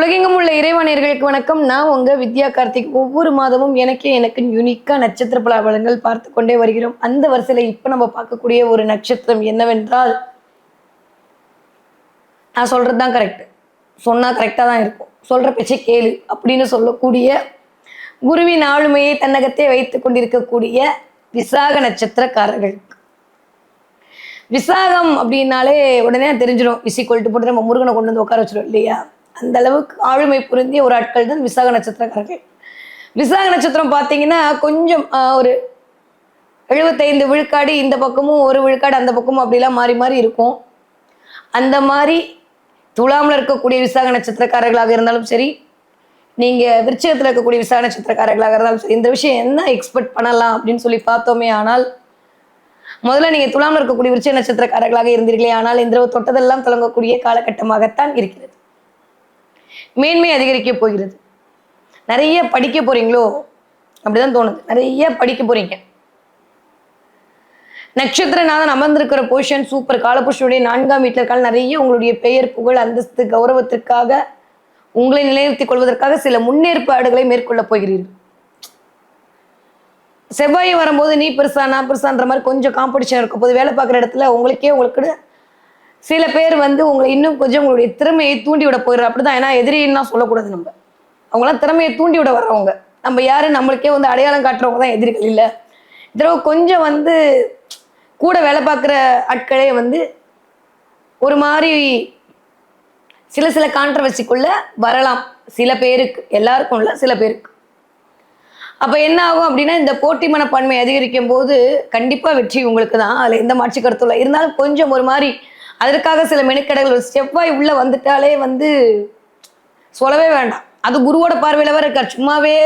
உலகெங்கும் உள்ள இறைவனர்களுக்கு வணக்கம். நான் உங்க வித்யா கார்த்திக். ஒவ்வொரு மாதமும் எனக்கே எனக்கு யூனிக்கா நட்சத்திர பலாபலங்கள் பார்த்து கொண்டே வருகிறோம். அந்த வரிசையில இப்ப நம்ம பார்க்கக்கூடிய ஒரு நட்சத்திரம் என்னவென்றால் நான் சொல்றது தான் கரெக்ட் சொன்னா கரெக்டாக தான் இருக்கும். சொல்ற பேச்சை கேளு அப்படின்னு சொல்லக்கூடிய குருவின் ஆளுமையை தன்னகத்தே வைத்துக் கொண்டிருக்கக்கூடிய விசாக நட்சத்திரக்காரர்களுக்கு விசாகம் அப்படின்னாலே உடனே தெரிஞ்சிடும் விசி கொல்ட்டு போட்டு நம்ம முருகனை கொண்டு வந்து உட்கார வச்சிடும் இல்லையா? அந்த அளவுக்கு ஆளுமை புரிந்திய ஒரு ஆட்கள் தான் விசாக நட்சத்திரக்காரர்கள். விசாக நட்சத்திரம் பார்த்தீங்கன்னா கொஞ்சம் ஒரு எழுபத்தைந்து விழுக்காடு இந்த பக்கமும் ஒரு விழுக்காடு அந்த பக்கமும் அப்படிலாம் மாறி மாறி இருக்கும். அந்த மாதிரி துலாமில் இருக்கக்கூடிய விசாக நட்சத்திரக்காரர்களாக இருந்தாலும் சரி நீங்கள் விருச்சகத்தில் இருக்கக்கூடிய விசாக நட்சத்திரக்காரர்களாக இருந்தாலும் சரி இந்த விஷயம் என்ன எக்ஸ்பெக்ட் பண்ணலாம் அப்படின்னு சொல்லி பார்த்தோமே ஆனால் முதல்ல நீங்கள் துலாமில் இருக்கக்கூடிய விருச்ச நட்சத்திரக்காரர்களாக இருந்தீர்களே ஆனால் இந்த தொட்டதெல்லாம் தொடங்கக்கூடிய காலகட்டமாகத்தான் இருக்கிறது. மேன்மை அதிகரிக்க போகிறது. நிறைய படிக்க போறீங்களோ? அப்படிதான் தோணுது. நிறைய படிக்க போறீங்க. நட்சத்திரநாதன் அமர்ந்திருக்கிற பொசிஷன் சூப்பர் காலபுருஷனுடைய நான்காம் வீட்டில் இருக்கால் நிறைய உங்களுடைய பெயர் புகழ் அந்தஸ்து கௌரவத்திற்காக உங்களை நிலைநிறுத்திக் கொள்வதற்காக சில முன்னேற்பாடுகளை மேற்கொள்ளப் போகிறீர்கள். செவ்வாய் வரும்போது நீ பெருசா நான் பெருசான்ற மாதிரி கொஞ்சம் காம்படிஷன் இருக்கும். போது வேலை பார்க்குற இடத்துல உங்களுக்கே உங்களுக்கு சில பேர் வந்து உங்களை இன்னும் கொஞ்சம் உங்களுடைய திறமையை தூண்டி விட போயிடுற அப்படிதான். ஏன்னா எதிரின்னா சொல்லக்கூடாது நம்ம. அவங்களாம் திறமையை தூண்டி விட வர்றவங்க. நம்ம யாரு? நம்மளுக்கே வந்து அடையாளம் காட்டுறவங்க தான் எதிரிகள் இல்லை. இதோ கொஞ்சம் வந்து கூட வேலை பார்க்குற ஆட்களே வந்து ஒரு மாதிரி சில சில கான்ட்ரவர்சிக்குள்ள வரலாம். சில பேருக்கு. எல்லாருக்கும் இல்லை சில பேருக்கு. அப்ப என்ன ஆகும் அப்படின்னா இந்த போட்டி மனப்பான்மை அதிகரிக்கும் போது கண்டிப்பா வெற்றி உங்களுக்கு தான். அதுல எந்த மாற்று கருத்தும் இல்லை. இருந்தாலும் கொஞ்சம் ஒரு மாதிரி அதற்காக சில மெனுக்கடைகள் ஒரு செவ்வாய் உள்ள வந்துட்டாலே வந்து சொல்லவே வேண்டாம். அது குருவோட பார்வையில் வேற இருக்கார். சும்மாவே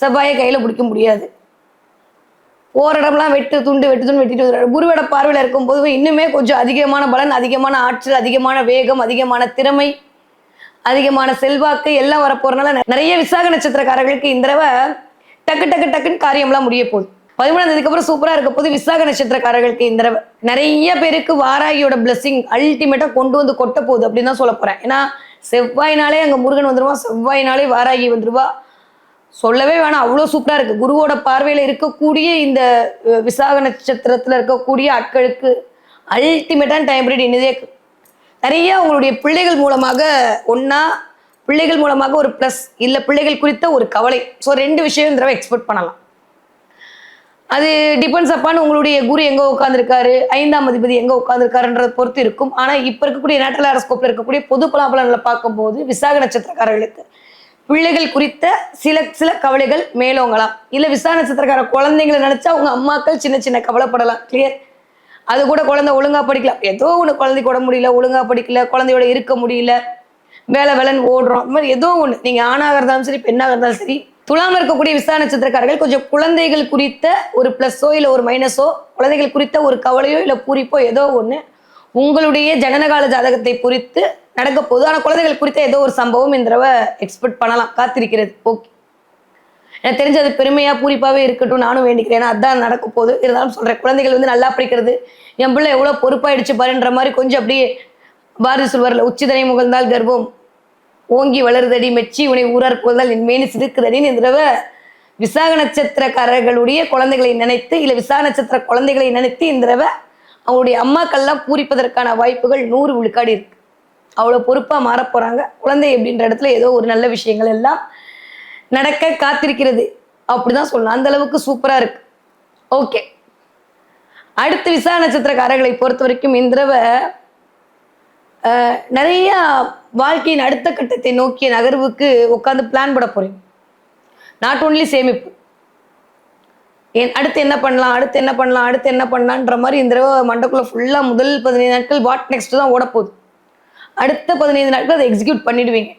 செவ்வாயை கையில் பிடிக்க முடியாது. ஓரிடம்லாம் இடம்லாம் வெட்டு துண்டு வெட்டு துண்டு வெட்டிட்டு வந்துடுறாரு. குருவோட பார்வையில் இருக்கும்போது இன்னுமே கொஞ்சம் அதிகமான பலன் அதிகமான ஆற்றல் அதிகமான வேகம் அதிகமான திறமை அதிகமான செல்வாக்கு எல்லாம் வரப்போறதுனால நிறைய விசாக நட்சத்திரக்காரர்களுக்கு இந்த தடவை டக்கு டக்கு டக்குன்னு காரியம்லாம் முடிய போகுது. பதிமூணாம் தேதிக்கு அப்புறம் இருக்க போது விசாக நட்சத்திரக்காரர்களுக்கு இந்த தடவை நிறைய பேருக்கு வாராகியோட பிளெஸிங் அல்டிமேட்டாக கொண்டு வந்து கொட்ட போகுது அப்படின்னு தான் சொல்ல போகிறேன் ஏன்னா செவ்வாய்னாலே அங்கே முருகன் வந்துருவா செவ்வாய்னாலே வாராகி வந்துருவா. சொல்லவே வேணாம் அவ்வளோ சூப்பராக இருக்குது குருவோட பார்வையில் இருக்கக்கூடிய இந்த விசாக நட்சத்திரத்தில் இருக்கக்கூடிய ஆட்களுக்கு அல்டிமேட்டான டைம் பீரியட் இன்னதே. நிறைய உங்களுடைய பிள்ளைகள் மூலமாக ஒன்றா பிள்ளைகள் மூலமாக ஒரு ப்ளஸ் இல்லை பிள்ளைகள் குறித்த ஒரு கவலை. ஸோ ரெண்டு விஷயம் இந்த தடவை எக்ஸ்பெக்ட் பண்ணலாம். அது டிபெண்ட்ஸ் அப்பான் உங்களுடைய குரு எங்க உட்காந்துருக்காரு ஐந்தாம் அதிபதி எங்க உட்காந்துருக்காருன்றத பொறுத்து இருக்கும். ஆனா இப்ப இருக்கக்கூடிய நேட்டல் ஹாரஸ்கோப்ல இருக்கக்கூடிய பொது பலாபலன்களை பார்க்கும்போது விசாக நட்சத்திரக்காரர்களுக்கு பிள்ளைகள் குறித்த சில சில கவலைகள் மேலோங்கலாம். இல்ல விசாக நட்சத்திரக்கார குழந்தைங்களை நினைச்சா அவங்க அம்மாக்கள் சின்ன சின்ன கவலைப்படலாம். கிளியர் அது கூட குழந்தை ஒழுங்கா படிக்கலாம் ஏதோ ஒண்ணு குழந்தைக்கு உட முடியல ஒழுங்கா படிக்கல குழந்தையோட இருக்க முடியல வேலை வேலைன்னு ஓடுறோம். இந்த மாதிரி ஏதோ ஒண்ணு. நீங்க ஆணாக இருந்தாலும் சரி பெண்ணாக இருந்தாலும் சரி துலாம இருக்கக்கூடிய விசா நட்சத்திரக்காரர்கள் கொஞ்சம் குழந்தைகள் குறித்த ஒரு ப்ளஸ்ஸோ இல்லை ஒரு மைனஸோ குழந்தைகள் குறித்த ஒரு கவலையோ இல்லை பூரிப்போ ஏதோ ஒன்று உங்களுடைய ஜனனகால ஜாதகத்தை குறித்து நடக்க போகுது. ஆனால் குழந்தைகள் குறித்த ஏதோ ஒரு சம்பவம் இந்த தடவை எக்ஸ்பெக்ட் பண்ணலாம். காத்திருக்கிறது. ஓகே எனக்கு தெரிஞ்சு அது பெருமையாக பூரிப்பாகவே இருக்கட்டும். நானும் வேண்டிக்கிறேன். ஏன்னா அதான் நடக்க போகுது. இருந்தாலும் சொல்கிறேன் குழந்தைகள் வந்து நல்லா படிக்கிறது. என் பிள்ளை எவ்வளோ பொறுப்பாயிடுச்சு பாருன்ற மாதிரி கொஞ்சம் அப்படியே பாரதி சொல்வார்ல உச்சிதனை முகழ்ந்தால் கர்ப்பம் ஓங்கி வளருதடி மெச்சி உனை ஊரார் போதல் என் மேனி இந்த தடவை விசாக நட்சத்திரக்காரர்களுடைய குழந்தைகளை நினைத்து இல்லை விசாக நட்சத்திர குழந்தைகளை நினைத்து இந்த தடவை அவங்களுடைய அம்மாக்கள்லாம் பூரிப்பதற்கான வாய்ப்புகள் நூறு விழுக்காடு இருக்கு. அவ்வளோ பொறுப்பாக மாறப் போகிறாங்க குழந்தை அப்படின்ற இடத்துல ஏதோ ஒரு நல்ல விஷயங்கள் எல்லாம் நடக்க காத்திருக்கிறது. அப்படிதான் சொல்லலாம் அந்த அளவுக்கு சூப்பராக இருக்கு. ஓகே. அடுத்து விசா நட்சத்திரக்காரர்களை பொறுத்த வரைக்கும் இந்த தடவை நிறைய வாழ்க்கையின் அடுத்த கட்டத்தை நோக்கிய நகர்வுக்கு உட்காந்து பிளான் போட போகிறீங்க நாட் ஓன்லி சேமிப்பு. ஏன் அடுத்து என்ன பண்ணலாம் அடுத்து என்ன பண்ணலாம் அடுத்து என்ன பண்ணலான்ற மாதிரி இந்த தடவை மண்டக்குள்ளே ஃபுல்லாக முதல் பதினைந்து நாட்கள் வாட் நெக்ஸ்ட் தான் ஓட போகுது. அடுத்த பதினைந்து நாட்கள் அதை எக்ஸிக்யூட் பண்ணிடுவீங்க.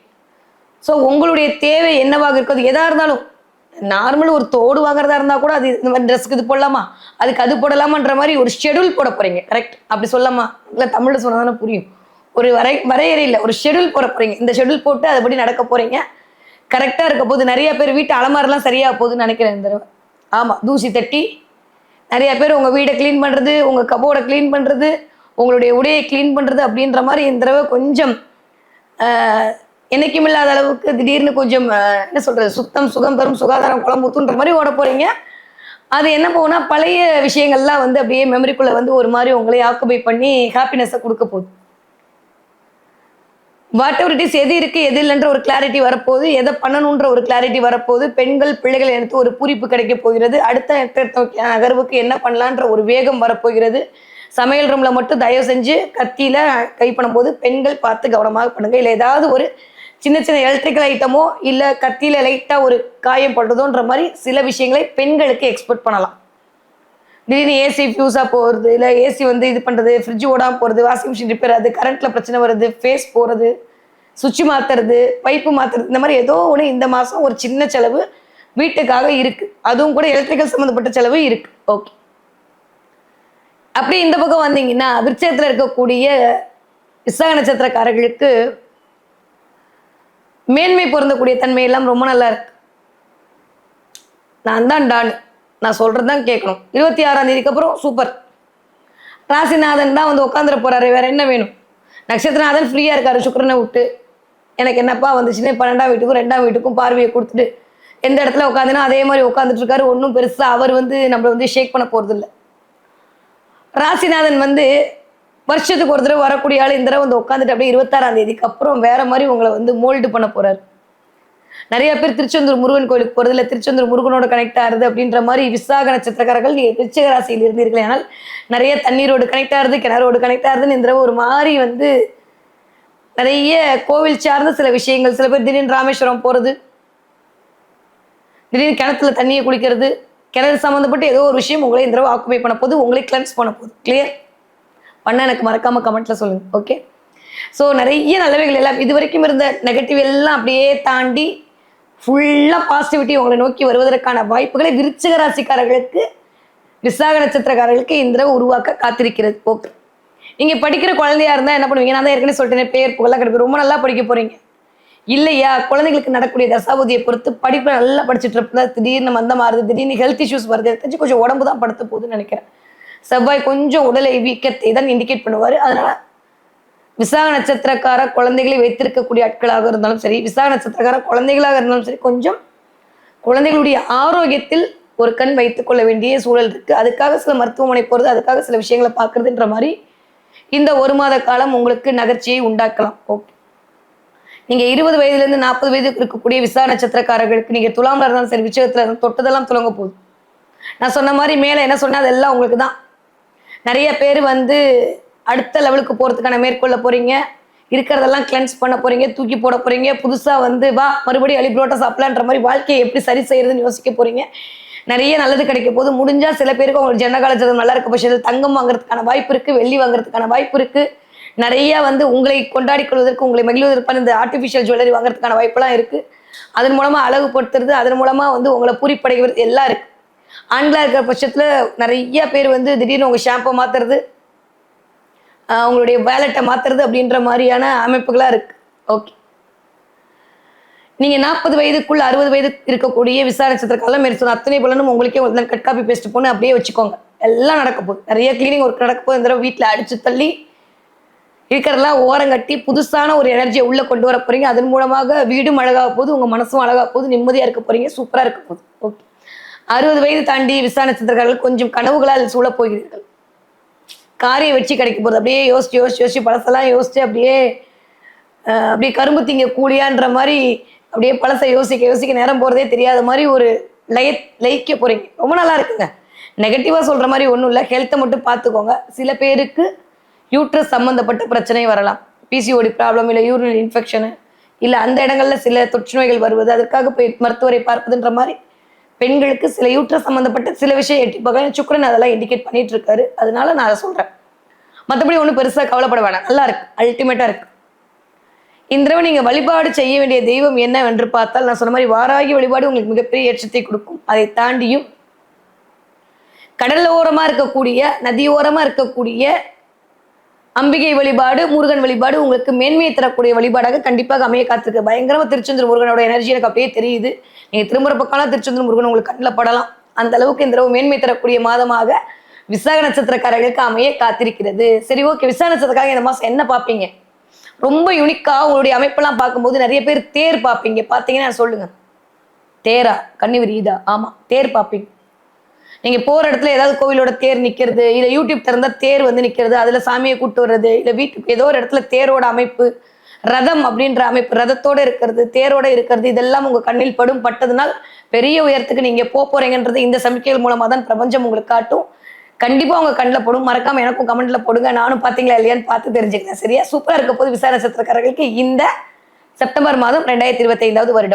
ஸோ உங்களுடைய தேவை என்னவாக இருக்கும் அது இருந்தாலும் நார்மல் ஒரு தோடு வாங்குறதா இருந்தால் கூட அது இந்த மாதிரி ட்ரெஸ்க்கு இது போடலாமா? அதுக்கு அது போடலாமான்ற மாதிரி ஒரு ஷெடியூல் போட போகிறீங்க கரெக்ட் அப்படி சொல்லாமா இல்லை தமிழில் சொன்னால் தானே புரியும். ஒரு வரை வரையறை இல்லை ஒரு ஷெடியூல் போட போறீங்க. இந்த ஷெடியூல் போட்டு அதுபடி நடக்க போறீங்க. கரெக்டாக இருக்க போது நிறைய பேர் வீட்டு அலமாரிலாம் சரியாக போகுதுன்னு நினைக்கிறேன் இந்த தடவை. ஆமாம் தூசி தட்டி. நிறைய பேர் உங்கள் வீடை க்ளீன் பண்ணுறது உங்கள் கபோர்டை க்ளீன் பண்ணுறது உங்களுடைய உடையை க்ளீன் பண்ணுறது அப்படின்ற மாதிரி இந்த தடவை கொஞ்சம் என்றைக்கும் இல்லாத அளவுக்கு திடீர்னு கொஞ்சம் என்ன சொல்கிறது சுத்தம் சுகம் தரும் சுகாதாரம் குழம்புத்துன்ற மாதிரி ஓட போகிறீங்க அது என்ன போகும்னா பழைய விஷயங்கள்லாம் வந்து அப்படியே மெமரிக்குள்ளே வந்து ஒரு மாதிரி உங்களை ஆக்குபை பண்ணி ஹாப்பினஸை கொடுக்க போகுது. வாட் எவர் இட் இஸ் எது இருக்கு எது இல்லைன்ற ஒரு கிளாரிட்டி வரப்போகுது. எதை பண்ணணுன்ற ஒரு கிளாரிட்டி வரப்போகுது. பெண்கள் பிள்ளைகள் எடுத்து ஒரு பூரிப்பு கிடைக்க போகிறது. அடுத்த நகர்வுக்கு என்ன பண்ணலான்ற ஒரு வேகம் வரப்போகிறது. சமையல் ரூம்ல மட்டும் தயவு செஞ்சு கத்தியில கை பண்ணும்போது பெண்கள் பார்த்து கவனமாக பண்ணுங்க. இல்லை ஏதாவது ஒரு சின்ன சின்ன எலக்ட்ரிக்கல் ஐட்டமோ இல்லை கத்தியில லைட்டா ஒரு காயம் பண்ணுறதோன்ற மாதிரி சில விஷயங்களை பெண்களுக்கு எக்ஸ்பெக்ட் பண்ணலாம். திடீர்னு ஏசி ஃபியூஸாக போகிறது இல்லை ஏசி வந்து இது பண்ணுறது ஃப்ரிட்ஜ் ஓடாமல் போகிறது வாஷிங் மிஷின் ரிப்பேர் ஆகுது கரண்ட்டில் பிரச்சனை வருது ஃபேஸ் போகிறது சுவிட்ச் மாற்றுறது பைப்பு மாற்றுறது இந்த மாதிரி ஏதோ ஒன்று இந்த மாதம் ஒரு சின்ன செலவு வீட்டுக்காக இருக்குது அதுவும் கூட எலக்ட்ரிக்கல் சம்மந்தப்பட்ட செலவு இருக்குது ஓகே அப்படி இந்த பக்கம் வந்தீங்கன்னா விருச்சகத்தில் இருக்கக்கூடிய விசாக நட்சத்திரக்காரர்களுக்கு மேன்மை பொருந்தக்கூடிய தன்மையெல்லாம் ரொம்ப நல்லா இருக்கு. நான் தான் டான். நான் சொல்றது தான் கேட்கணும். இருபத்தி ஆறாம் தேதிக்கு அப்புறம் சூப்பர் ராசிநாதன் தான் வந்து உட்காந்துட போறாரு. வேற என்ன வேணும்? நட்சத்திரநாதன் ஃப்ரீயா இருக்காரு. சுக்கிரனை விட்டு. எனக்கு என்னப்பா வந்துச்சுன்னு பன்னெண்டாம் வீட்டுக்கும் ரெண்டாம் வீட்டுக்கும் பார்வையை கொடுத்துட்டு எந்த இடத்துல உட்காந்துனா அதே மாதிரி உட்காந்துட்டு இருக்காரு. ஒன்றும் பெருசாக அவர் வந்து நம்மளை வந்து ஷேக் பண்ண போறது ராசிநாதன் வந்து வருஷத்துக்கு ஒரு தடவை வரக்கூடிய ஆள் இந்த தடவை வந்து உட்காந்துட்டு அப்படியே இருபத்தாறாம் தேதிக்கு அப்புறம் வேற மாதிரி உங்களை வந்து மோல்டு பண்ண போறாரு. நிறைய பேர் திருச்செந்தூர் முருகன் கோயிலுக்கு போகிறது இல்லை திருச்செந்தூர் முருகனோட கனெக்ட் ஆகுது அப்படின்ற மாதிரி விசாக நட்சத்திரக்காரர்கள் நீங்கள் விருச்சிக ராசியில் இருந்தீர்கள் ஆனால் நிறைய தண்ணீரோடு கனெக்ட் ஆகுது கிணறோடு கனெக்ட் ஆகுதுன்னு இந்த ஒரு மாதிரி வந்து நிறைய கோவில் சார்ந்த சில விஷயங்கள் சில பேர் திடீர்னு ராமேஸ்வரம் போறது திடீர்னு கிணத்துல தண்ணியை குளிக்கிறது கிணறு சம்மந்தப்பட்ட ஏதோ ஒரு விஷயம் உங்களை இந்த தடவை ஆக்குபை பண்ண போது உங்களை கிளென்ஸ் பண்ண போகுது. கிளியர் பண்ண எனக்கு மறக்காம கமெண்ட்ல சொல்லுங்க ஓகே ஸோ நிறைய நல்லவைகள் எல்லாம் இது வரைக்கும் இருந்த நெகட்டிவ் எல்லாம் அப்படியே தாண்டி ஃபுல்லாக பாசிட்டிவிட்டி உங்களை நோக்கி வருவதற்கான வாய்ப்புகளை விருச்சிக ராசிக்காரர்களுக்கு விசாக நட்சத்திரக்காரர்களுக்கு இந்த உருவாக்க காத்திருக்கிறது. ஓகே நீங்கள் படிக்கிற குழந்தையா இருந்தால் என்ன பண்ணுவீங்க? நான் தான் ஏற்கனவே சொல்லிட்டேன் பேர் புகழாக கிடைக்கும் ரொம்ப நல்லா படிக்க போறீங்க. இல்லையா? குழந்தைகளுக்கு நடக்கக்கூடிய தசாபதியை பொறுத்து படிப்பு நல்லா படிச்சுட்டு இருந்தா திடீர்னு மந்தம் மாறுது திடீர்னு ஹெல்த் இஷ்யூஸ் வருது. தெரிஞ்சு கொஞ்சம் உடம்பு தான் படுத்த போகுதுன்னு நினைக்கிறேன். செவ்வாய் கொஞ்சம் உடலை வீக்கத்தை தான் இண்டிகேட் பண்ணுவார். அதனால விசாக நட்சத்திரக்கார குழந்தைகளை வைத்திருக்கக்கூடிய ஆட்களாக இருந்தாலும் சரி விசாக நட்சத்திரக்கார குழந்தைகளாக இருந்தாலும் சரி கொஞ்சம் குழந்தைகளுடைய ஆரோக்கியத்தில் ஒரு கண் வைத்துக் கொள்ள வேண்டிய சூழல் இருக்கு. அதுக்காக சில மருத்துவமனை போறது அதுக்காக சில விஷயங்களை பார்க்கறதுன்ற மாதிரி இந்த ஒரு மாத காலம் உங்களுக்கு நகர்ச்சியை உண்டாக்கலாம். ஓகே நீங்க இருபது வயதுல இருந்து நாற்பது வயதுக்கு இருக்கக்கூடிய விசா நட்சத்திரக்காரர்களுக்கு நீங்க துலாம்ல இருந்தாலும் சரி விஷயத்துல இருந்தாலும் தொட்டதெல்லாம் துலங்க போகுது. நான் சொன்ன மாதிரி மேல என்ன சொன்னேன் அதெல்லாம் உங்களுக்கு தான். நிறைய பேர் வந்து அடுத்த லெவலுக்கு போகிறதுக்கான மேற்கொள்ள போறீங்க. இருக்கிறதெல்லாம் கிளென்ஸ் பண்ண போறீங்க தூக்கி போட போறீங்க. புதுசாக வந்து வா மறுபடியும் அலி சாப்பிடலான்ற மாதிரி வாழ்க்கையை எப்படி சரி செய்யறதுன்னு யோசிக்க போறீங்க. நிறைய நல்லது கிடைக்க போது முடிஞ்சா சில பேருக்கு உங்களுக்கு ஜனகால ஜதம் நல்லா இருக்க பட்சத்தில் தங்கம் வாங்குறதுக்கான வாய்ப்பு இருக்கு வெள்ளி வாங்குறதுக்கான வாய்ப்பு இருக்கு. நிறைய வந்து உங்களை கொண்டாடி கொள்வதற்கு உங்களை மகிழ்வதற்கான இந்த ஆர்டிஃபிஷியல் ஜுவல்லரி வாங்குறதுக்கான வாய்ப்பெல்லாம் இருக்கு. அதன் மூலமா அழகுபடுத்துறது அதன் மூலமா வந்து உங்களை பூரிப்படைகிறது எல்லாம் இருக்கு. ஆண்களாக இருக்கிற பட்சத்தில் நிறைய பேர் வந்து திடீர்னு உங்க ஷாம்பை மாத்துறது உங்களுடைய வேலட்டை மாத்துறது அப்படின்ற மாதிரியான அமைப்புகளாக இருக்கு. ஓகே நீங்கள் நாற்பது வயதுக்குள்ள அறுபது வயது இருக்கக்கூடிய விசா நட்சத்திரக்காலம் மேறி சொன்ன அத்தனை பலனும் உங்களுக்கே ஒரு நாள் கட் காப்பி பேஸ்ட் போன்னு அப்படியே வச்சுக்கோங்க. எல்லாம் நடக்க போகுது. நிறைய கிளீனிங் ஒர்க் நடக்க போகுது. இந்த தடவை வீட்டில் அடிச்சு தள்ளி இருக்கிறதெல்லாம் ஓரம் கட்டி புதுசான ஒரு எனர்ஜியை உள்ளே கொண்டு வர போகிறீங்க அதன் மூலமாக வீடும் அழகாக போகுது. உங்கள் மனசும் அழகாக போகுது. நிம்மதியாக இருக்க போறீங்க. சூப்பராக இருக்க போகுது. ஓகே அறுபது வயது தாண்டி விசா நட்சத்திரக்காரர்கள் கொஞ்சம் கனவுகளால் சூழப் போகிறீர்கள். காரிய வெற்றி கிடைக்க போகுது அப்படியே யோசிச்சு யோசிச்சு யோசிச்சு பழசெல்லாம் யோசிச்சு அப்படியே அப்படியே கரும்பு திங்க கூலியான்ற மாதிரி அப்படியே பழசை யோசிக்க யோசிக்க நேரம் போகிறதே தெரியாத மாதிரி ஒரு லய லயிக்க போகிறீங்க ரொம்ப நல்லா இருக்குங்க. நெகட்டிவாக சொல்கிற மாதிரி ஒன்றும் இல்லை. ஹெல்த்தை மட்டும் பார்த்துக்கோங்க சில பேருக்கு யூட்ரஸ் சம்மந்தப்பட்ட பிரச்சனை வரலாம். பிசிஓடி ப்ராப்ளம் இல்லை யூரின் இன்ஃபெக்ஷனு இல்லை அந்த இடங்களில் சில தொற்று நோய்கள் வருவது அதற்காக போய் மருத்துவரை பார்ப்பதுன்ற மாதிரி பெண்களுக்கு சில சம்மந்தப்பட்ட சில விஷயம் எட்டி பார்க்கலாம் சுக்கரன் அதெல்லாம் இண்டிகேட் பண்ணிட்டு இருக்காரு அதனால நான் அதை சொல்கிறேன் மற்றபடி ஒன்றும் பெருசாக கவலைப்பட வேணாம். நல்லா இருக்கு. அல்டிமேட்டாக இருக்கு. இந்த தடவை வழிபாடு செய்ய வேண்டிய தெய்வம் என்னவென்று பார்த்தால் நான் சொன்ன மாதிரி வாராகி வழிபாடு உங்களுக்கு மிகப்பெரிய ஏற்றத்தை கொடுக்கும். அதை தாண்டியும் கடல் ஓரமாக இருக்கக்கூடிய நதியோரமாக இருக்கக்கூடிய அம்பிகை வழிபாடு முருகன் வழிபாடு உங்களுக்கு மேன்மையை தரக்கூடிய வழிபாடாக கண்டிப்பாக அமைய காத்திருக்கு. பயங்கரமா திருச்செந்தூர் முருகனோட எனர்ஜி எனக்கு அப்படியே தெரியுது. நீங்க திரும்புற பக்கம்லாம் திருச்செந்தூர் முருகன் உங்களுக்கு கண்ணில் படலாம். அந்த அளவுக்கு இந்த தடவை மேன்மை தரக்கூடிய மாதமாக விசாக நட்சத்திரக்காரர்களுக்கு அமைய காத்திருக்கிறது. சரி ஓகே விசாக நட்சத்திரக்காரங்க இந்த மாசம் என்ன பார்ப்பீங்க? ரொம்ப யூனிக்காக உங்களுடைய அமைப்பெல்லாம் பார்க்கும்போது நிறைய பேர் தேர் பார்ப்பீங்க. பார்த்தீங்கன்னா சொல்லுங்க. தேரா கண்ணி விரியுதா ஆமா தேர் பார்ப்பீங்க. நீங்க போற இடத்துல ஏதாவது கோவிலோட தேர் நிக்கிறது இல்ல யூடியூப் திறந்தா தேர் வந்து நிக்கிறது அதுல சாமியை கூட்டு வர்றது இல்ல வீட்டுக்கு ஏதோ ஒரு இடத்துல தேரோட அமைப்பு ரதம் அப்படின்ற அமைப்பு ரதத்தோட இருக்கிறது தேரோட இருக்கிறது இதெல்லாம் உங்க கண்ணில் படும் பட்டதுனால் பெரிய உயரத்துக்கு நீங்க போக போறீங்கன்றது இந்த சமிக்கைகள் மூலமா தான் பிரபஞ்சம் உங்களுக்கு காட்டும். கண்டிப்பா உங்க கண்ணில் போடும். மறக்காம எனக்கும் கமெண்ட்ல போடுங்க. நானும் பாத்தீங்களா இல்லையான்னு பார்த்து தெரிஞ்சுக்கிறேன். சரியா? சூப்பரா இருக்க போது விசாரணை சத்திரக்காரர்களுக்கு இந்த செப்டம்பர் மாதம் ரெண்டாயிரத்தி இருபத்தி ஐந்தாவது வருடம்.